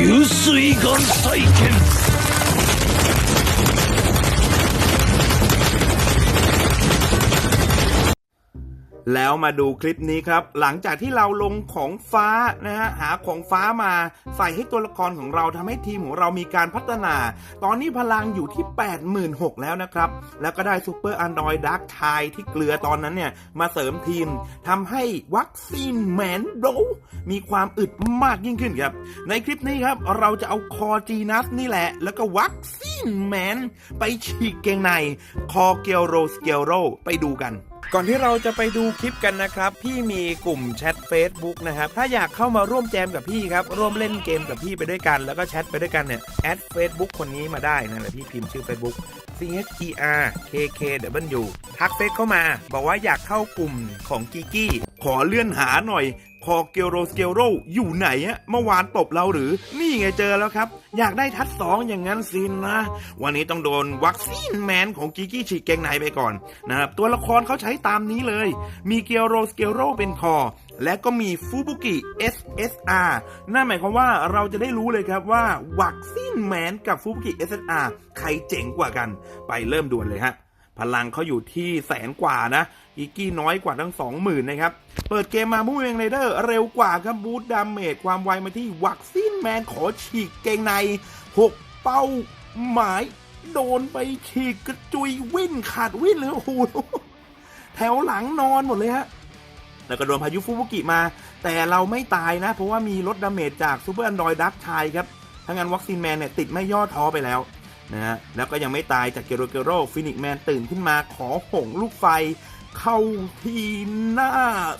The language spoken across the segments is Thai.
給水岩再見 แล้วมาดูคลิปนี้ครับ หลังจากที่เราลงของฟ้านะฮะหาของฟ้ามาใส่ให้ตัวละครของเราทำให้ทีมของเรามีการพัฒนา ตอนนี้พลังอยู่ที่ 86,000แล้วนะครับ แล้วก็ได้ซูเปอร์อันดรอยดักทายที่เกลือตอนนั้นเนี่ย มาเสริมทีมทำให้วัคซีนแมนโดมีความอึดมากยิ่งขึ้นครับ ในคลิปนี้ครับเราจะเอาคอจีนัสนี่แหละ แล้วก็วัคซีนแมนไปฉีกเกงในคอเกลโรสเกลโรไปดูกัน ก่อนที่เราจะไปดูคลิปกันนะครับ พี่มีกลุ่มแชท Facebook นะครับ ถ้าอยากเข้ามาร่วมแจมกับพี่ครับ ร่วมเล่นเกมกับพี่ไปด้วยกัน แล้วก็แชทไปด้วยกันเนี่ยแอด Facebook คนนี้มาได้นั่นแหละพี่พิมพ์ชื่อ Facebook C H E R K K W ทักเฟซเข้ามา บอกว่าอยากเข้ากลุ่มของกีกี้ขอเลื่อนหาหน่อย คอเกลโรสเกลโรอยู่ไหนอะเมื่อวานตบเราหรือ นี่ไงเจอแล้วครับ อยากได้ทัดสองอย่างนั้นสินะ วันนี้ต้องโดนวัคซีนแมนของกิกี้ฉีกเกงในไปก่อนนะครับ ตัวละครเขาใช้ตามนี้เลย มีเกลโรสเกลโรเป็นคอและก็มีฟูบุกิ SSR นั่นหมายความว่าเราจะได้รู้เลยครับว่าวัคซีนแมนกับฟูบุกิ SSR ใครเจ๋งกว่ากัน ไปเริ่มด่วนเลยฮะพลังเขาอยู่ที่แสนกว่านะ อีกกี้น้อยกว่าทั้งสองหมื่นนะครับ เปิดเกมมามูเวงไรเดอร์เร็วกว่าครับบูทดามเมจความไวมาที่วัคซีนแมนขอฉีกเกงใน 6 เป้าหมาย โดนไปฉีกกระจุยวิ่นขาดวิ่นเลยโอ้โหแถวหลังนอนหมดเลยฮะแล้วก็โดนพายุฟุบุกิมา แต่เราไม่ตายนะ เพราะว่ามีลดดาเมจจากซูเปอร์อันดรอยดักชายครับถ้างั้นวัคซีนแมนเนี่ยติดไม่ย่อท้อไปแล้วนะฮะแล้วก็ยังไม่ตายจากเกโรเกโรฟินิกแมนตื่นขึ้นมาขอหงลูกไฟ เข้าทีหน้า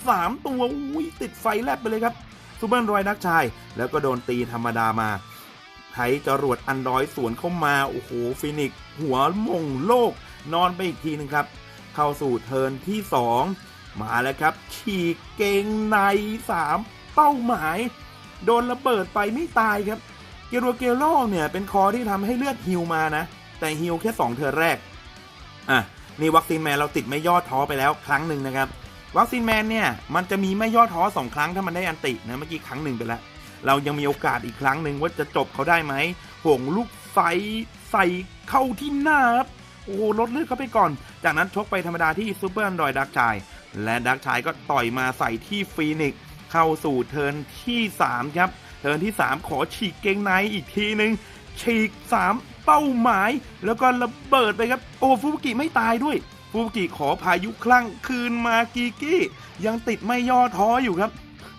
สามตัวอุ้ยติดไฟแลบไปเลยครับซูเปอร์รอยดักชาย แล้วก็โดนตีธรรมดามาไถจรวดอันดรอยสวนเข้ามา โอ้โหฟินิกหัวมงโลก นอนไปอีกทีหนึงครับ เข้าสู่เทิร์นที่ 2 มาแล้วครับ ฉีกเกงใน 3 เป้าหมาย โดนระเบิดไปไม่ตายครับ เกโรเกโรเนี่ยเป็นคอที่ทำให้เลือดฮิวมานะ แต่ฮิวแค่ 2 เทิร์นแรก อะ นี่วัคซีนแมนเราติดไม่ย่อท้อไปแล้วครั้งหนึ่งนะครับวัคซีนแมนเนี่ยมันจะมีไม่ย่อท้อสองครั้งถ้ามันได้อันตินะเมื่อกี้ครั้งหนึ่งไปแล้ว เรายังมีโอกาสอีกครั้งหนึ่งว่าจะจบเขาได้ไหมห่วงลูกไฟใส่เข้าที่หน้าครับโอ้โหลดเลือดเข้าไปก่อน จากนั้นชกไปธรรมดาที่ซูเปอร์อันดรอยดักชาย และดักชายก็ต่อยมาใส่ที่ฟีนิกเข้าสู่เทิร์นที่ 3 ครับ เทิร์นที่ 3 ขอฉีกเกงในอีกทีหนึ่ง ฉีก 3 เป้าหมาย แล้วก็ระเบิดไปครับ โอ้ฟูบุกิไม่ตายด้วย ฟูบุกิขอพายุคลั่งคืนมากีกี้ ยังติดไม่ย่อท้ออยู่ครับ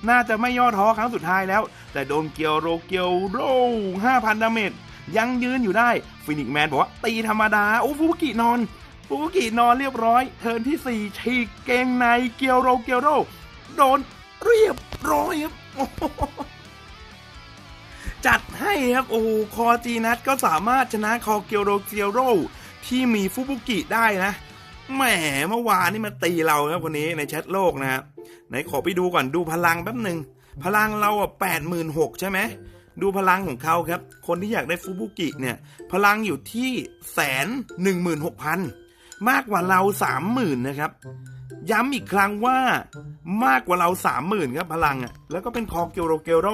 น่าจะไม่ย่อท้อครั้งสุดท้ายแล้ว แต่โดนเกียวโรเกียวโร5,000ดาเมจยังยืนอยู่ได้ฟินิกแมนบอกว่าตีธรรมดา โอ้ฟูบุกินอนฟูบุกินอนเรียบร้อย เทิร์นที่ 4 ฉีกเกงในเกียวโรเกียวโรโดนเรียบร้อยครับ จัดให้ครับ โอ้โห คอจีนัทก็สามารถชนะคอเกียวโรเกียวโรที่มีฟูบุกิได้นะแหมเมื่อวานนี่มาตีเราครับคนนี้ในแชทโลกนะครับไหนขอไปดูก่อนดูพลังแป๊บหนึ่งพลังเราอะแปดหมื่นหกใช่ไหมดูพลังของเขาครับ คนที่อยากได้ฟูบุกิเนี่ย พลังอยู่ที่แสนหนึ่งหมื่นหกพัน มากกว่าเราสามหมื่นนะครับ ย้ำอีกครั้งว่ามากกว่าเราสามหมื่นครับพลังอะแล้วก็เป็นคอเกโรเกโร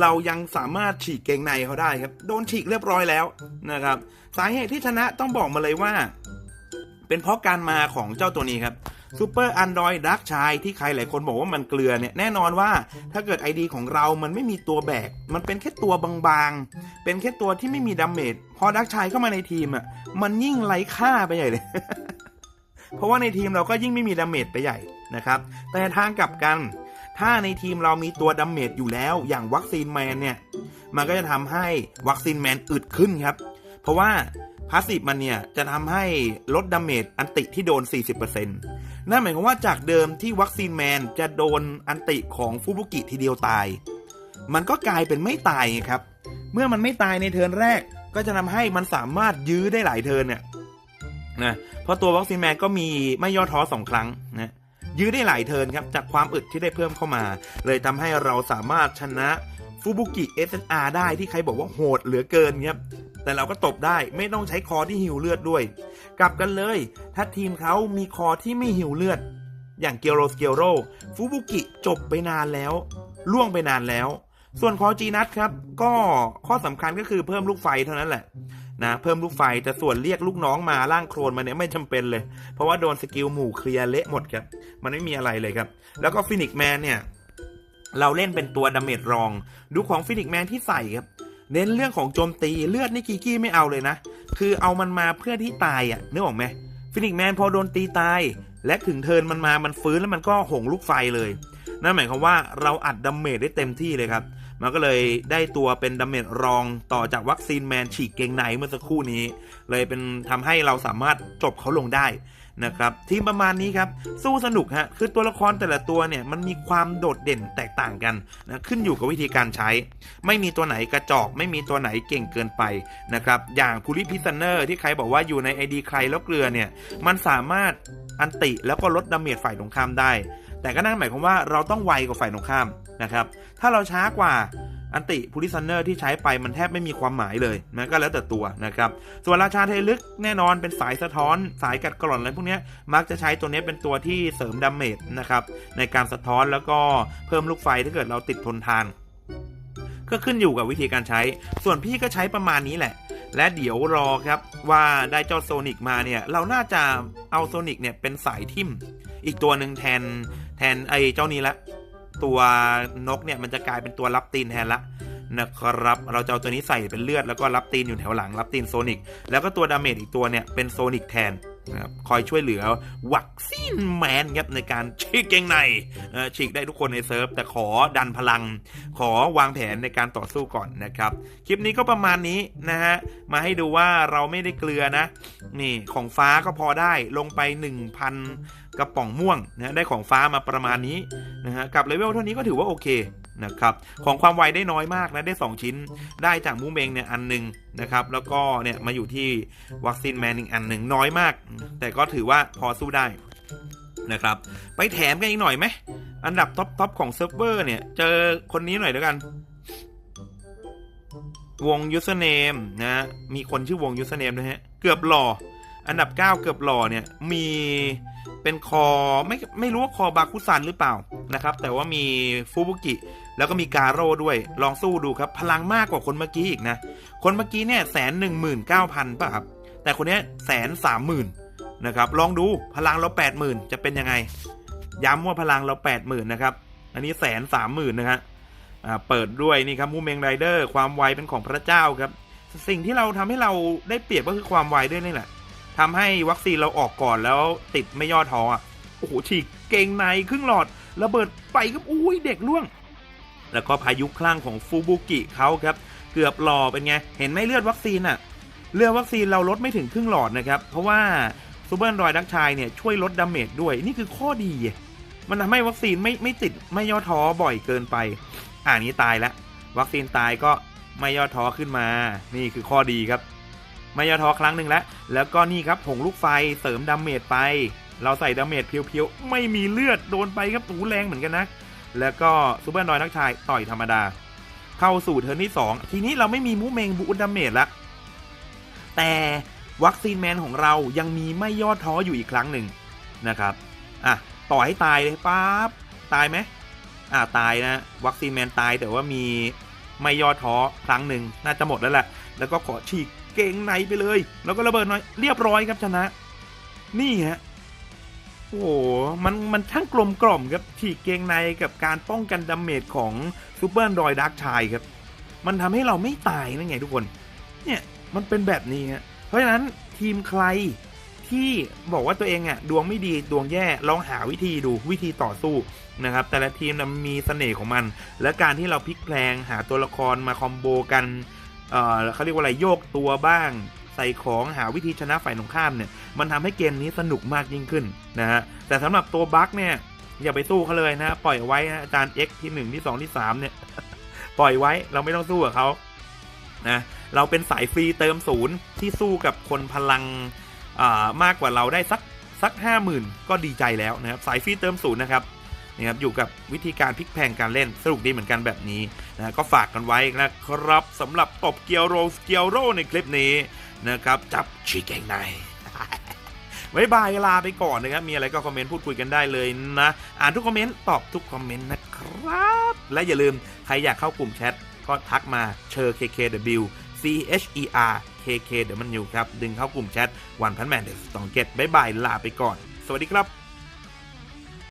เรายังสามารถฉีกเกงในเขาได้ครับ โดนฉีกเรียบร้อยแล้วนะครับ สาเหตุที่ชนะต้องบอกมาเลยว่า เป็นเพราะการมาของเจ้าตัวนี้ครับ ซูเปอร์อันดรอยดักชายที่ใครหลายคนบอกว่ามันเกลือเนี่ยแน่นอนว่าถ้าเกิด ID ของเรามันไม่มีตัวแบก มันเป็นแค่ตัวบางๆ เป็นแค่ตัวที่ไม่มีดาเมจพอดักชายเข้ามาในทีมอะมันยิ่งไร้ค่าไปใหญ่เลย เพราะว่าในทีมเราก็ยิ่งไม่มีดาเมจไปใหญ่นะครับ แต่ทางกลับกัน ถ้าในทีมเรามีตัวดาเมจอยู่แล้ว อย่างวัคซีนแมนเนี่ยมันก็จะทำให้วัคซีนแมนอึดขึ้นครับ เพราะว่าพาสซีฟมันเนี่ยจะทำให้ลดดาเมจอันติที่โดน 40% นั่นหมายความว่าจากเดิมที่วัคซีนแมนจะโดนอันติของฟูบุกิทีเดียวตาย มันก็กลายเป็นไม่ตายไงครับ เมื่อมันไม่ตายในเทิร์นแรก ก็จะทำให้มันสามารถยื้อได้หลายเทิร์นเนี่ยนะเพราะตัววัคซีนแมนก็มีไม่ย่อท้อสองครั้งนะยื้อได้หลายเทิร์นครับจากความอึดที่ได้เพิ่มเข้ามา เลยทำให้เราสามารถชนะฟูบุกิ SNR ได้ที่ใครบอกว่าโหดเหลือเกินครับ แต่เราก็ตบได้ไม่ต้องใช้คอที่หิวเลือดด้วย กลับกันเลย ถ้าทีมเขามีคอที่ไม่หิวเลือด อย่างเกียวโรสเกียวโรฟูบุกิจบไปนานแล้ว ล่วงไปนานแล้ว ส่วนคอจีนัทครับ ก็ข้อสำคัญก็คือเพิ่มลูกไฟเท่านั้นแหละนะเพิ่มลูกไฟแต่ส่วนเรียกลูกน้องมาล่างโครนมาเนี่ยไม่จำเป็นเลย เพราะว่าโดนสกิลหมู่เคลียร์เละหมดครับ มันไม่มีอะไรเลยครับ แล้วก็ฟินิกแมนเนี่ย เราเล่นเป็นตัวดาเมจรอง ดูของฟินิกแมนที่ใส่ครับ เน้นเรื่องของโจมตีเลือดนี่กีกี้ไม่เอาเลยนะ คือเอามันมาเพื่อที่ตายอะ่ะนึกออกไหมฟินิกแมนพอโดนตีตาย และถึงเทิร์นมันมามันฟื้นแล้วมันก็หงลูกไฟเลย นั่นหมายความว่าเราอัดดาเมจได้เต็มที่เลยครับ มันก็เลยได้ตัวเป็นดาเมจรองต่อจากวัคซีนแมนฉีกเกงในเมื่อสักครู่นี้ เลยเป็นทำให้เราสามารถจบเขาลงได้ นะครับทีมประมาณนี้ครับสู้สนุกฮะคือตัวละครแต่ละตัวเนี่ยมันมีความโดดเด่นแตกต่างกันนะขึ้นอยู่กับวิธีการใช้ ไม่มีตัวไหนกระจอก ไม่มีตัวไหนเก่งเกินไปนะครับอย่างพูลิพิซเนอร์ที่ใครบอกว่าอยู่ในไอดีใครแล้วเกลือเนี่ยมันสามารถอันติแล้วก็ลดดาเมจฝ่ายตรงข้ามได้ แต่ก็นั่นหมายความว่าเราต้องไวกว่าฝ่ายตรงข้ามนะครับถ้าเราช้ากว่า อันติพูลิซันเนอร์ที่ใช้ไปมันแทบไม่มีความหมายเลยนะก็แล้วแต่ตัวนะครับ ส่วนราชาเทลึกแน่นอนเป็นสายสะท้อน สายกัดกร่อนอะไรพวกนี้มักจะใช้ตัวนี้เป็นตัวที่เสริมดาเมจนะครับในการสะท้อนแล้วก็เพิ่มลูกไฟถ้าเกิดเราติดทนทานก็ขึ้นอยู่กับวิธีการใช้ ส่วนพี่ก็ใช้ประมาณนี้แหละ และเดี๋ยวรอครับว่าได้เจ้าโซนิกมาเนี่ย เราน่าจะเอาโซนิกเนี่ยเป็นสายทิมอีกตัวหนึ่งแทนแทนไอ้เจ้านี้ละ ตัวนกเนี่ยมันจะกลายเป็นตัวรับตีนแทนละนะครับเราจะเอาตัวนี้ใส่เป็นเลือดแล้วก็รับตีนอยู่แถวหลังรับตีนโซนิกแล้วก็ตัวดาเมจอีกตัวเนี่ยเป็นโซนิกแทน นะครับคอยช่วยเหลือวัคซีนแมนครับในการฉีกเกงในฉีกได้ทุกคนในเซิร์ฟแต่ขอดันพลัง ขอวางแผนในการต่อสู้ก่อนนะครับ คลิปนี้ก็ประมาณนี้นะฮะมาให้ดูว่าเราไม่ได้เกลือนะ นี่ของฟ้าก็พอได้ลงไป 1,000กระป๋องม่วงนะได้ของฟ้ามาประมาณนี้นะฮะกับเลเวลเท่านี้ก็ถือว่าโอเค นะครับของความไวได้น้อยมากนะได้ 2 ชิ้น ได้จากมูเมงเนี่ยอันหนึ่งนะครับแล้วก็เนี่ยมาอยู่ที่วัคซีนแมนอีกอันหนึ่งน้อยมาก แต่ก็ถือว่าพอสู้ได้นะครับไปแถมกันอีกหน่อยไหมอันดับท็อปทอปของเซิร์ฟเวอร์เนี่ยเจอคนนี้หน่อยแล้วกัน วงยูสเนมนะมีคนชื่อวงยูสเนมนะฮะเกือบหล่ออันดับ 9 เกือบหล่อเนี่ยมีเป็นคอไม่ไม่รู้ว่าคอบาคุซันหรือเปล่านะครับ แต่ว่ามีฟูบุกิ แล้วก็มีกาโร่ด้วย ลองสู้ดูครับ พลังมากกว่าคนเมื่อกี้อีกนะ คนเมื่อกี้เนี่ยแสนหนึ่งหมื่นเก้าพันป่ะครับ แต่คนนี้แสนสามหมื่นนะครับ ลองดูพลังเราแปดหมื่นจะเป็นยังไง ย้ำว่าพลังเราแปดหมื่นนะครับ อันนี้แสนสามหมื่นนะฮะเปิดด้วยนี่ครับมูเมงไรเดอร์ ความไวเป็นของพระเจ้าครับ สิ่งที่เราทำให้เราได้เปรียบก็คือความไวด้วยนี่แหละทำให้วัคซีนเราออกก่อนแล้วติดไม่ย่อท้ออะโอ้โหฉีกเก่งในครึ่งหลอดระเบิดไปครับอุ้ยเด็กล่วง แล้วก็พายุคลั่งของฟูบุกิเขาครับ เกือบหล่อเป็นไง เห็นไหมเลือดวัคซีนอะเลือดวัคซีนเราลดไม่ถึงครึ่งหลอดนะครับ เพราะว่าซูเปอร์รอยดักชายเนี่ยช่วยลดดาเมจด้วยนี่คือข้อดี มันทำให้วัคซีนไม่ไม่ติดไม่ย่อท้อบ่อยเกินไป อ่านี้ตายแล้ววัคซีนตายก็ไม่ย่อท้อขึ้นมา นี่คือข้อดีครับ ไม่ย่อท้อครั้งหนึ่งแล้ว แล้วก็นี่ครับผงลูกไฟเสริมดาเมจไป เราใส่ดาเมจเพียวๆ ไม่มีเลือดโดนไปครับหูแรงเหมือนกันนะ แล้วก็ซูเปอร์นอยนักชายต่อยธรรมดา เข้าสู่เทิร์นที่ 2 ทีนี้เราไม่มีมูเมงบูดดาเมจละแต่วัคซีนแมนของเรายังมีไม่ย่อท้ออยู่อีกครั้งหนึ่งนะครับอะต่อให้ตายเลยปั๊บตายไหมอะตายนะ วัคซีนแมนตายแต่ว่ามีไม่ย่อท้อครั้งหนึ่งน่าจะหมดแล้วแหละ แล้วก็ขอฉีกเก่งในไปเลย แล้วก็ระเบิดหน่อยเรียบร้อยครับชนะ นี่ฮะ โอ้โหมันมันช่างกลมกล่อมครับฉีกเกงในกับการป้องกันดาเมจของซูเปอร์ดอยดักชายครับ มันทำให้เราไม่ตายนั่นไงทุกคน เนี่ยมันเป็นแบบนี้ฮะเพราะฉะนั้นทีมใครที่บอกว่าตัวเองอะดวงไม่ดีดวงแย่ลองหาวิธีดูวิธีต่อสู้นะครับ แต่ละทีมนะมีเสน่ห์ของมัน และการที่เราพลิกแพลงหาตัวละครมาคอมโบกันเออเขาเรียกว่าอะไรโยกตัวบ้าง ใส่ของหาวิธีชนะฝ่ายตรงข้ามเนี่ยมันทำให้เกมนี้สนุกมากยิ่งขึ้นนะฮะแต่สำหรับตัวบัคเนี่ยอย่าไปสู้เขาเลยนะปล่อยไว้นะอาจารย์ X ที่ 1 ที่ 2 ที่ 3 เนี่ย ปล่อยไว้เราไม่ต้องสู้กับเขานะเราเป็นสายฟรีเติมศูนย์ที่สู้กับคนพลังอ่ามากกว่าเราได้สักสักห้าหมื่นก็ดีใจแล้วนะครับสายฟรีเติมศูนย์นะครับ นี่ครับอยู่กับวิธีการพลิกแพลงการเล่นสนุกดีเหมือนกันแบบนี้นะก็ฝากกันไว้นะครับสำหรับตบเกียวโรสเกียวโรในคลิปนี้นะครับจับชีเก่งในบายบายลาไปก่อนนะครับ มีอะไรก็คอมเมนต์พูดคุยกันได้เลยนะ อ่านทุกคอมเมนต์ ตอบทุกคอมเมนต์นะครับ และอย่าลืม ใครอยากเข้ากลุ่มแชท ก็ทักมาเชอร์ KKW C H E R K K W ครับ ดึงเข้ากลุ่มแชทวันพันแมนเดสตองเกตบายบายลาไปก่อน สวัสดีครับ